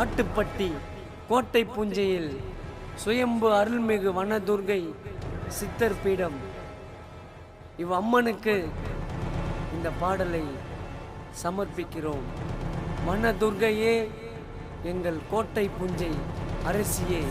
ஆட்டுப்பட்டி கோட்டை பூஞ்சையில் சுயம்பு அருள்மிகு வனதுர்கை சித்தர் பீடம். இவ் அம்மனுக்கு இந்த பாடலை சமர்ப்பிக்கிறோம். வனதுர்கையே எங்கள் கோட்டை புஞ்சை அரசியே.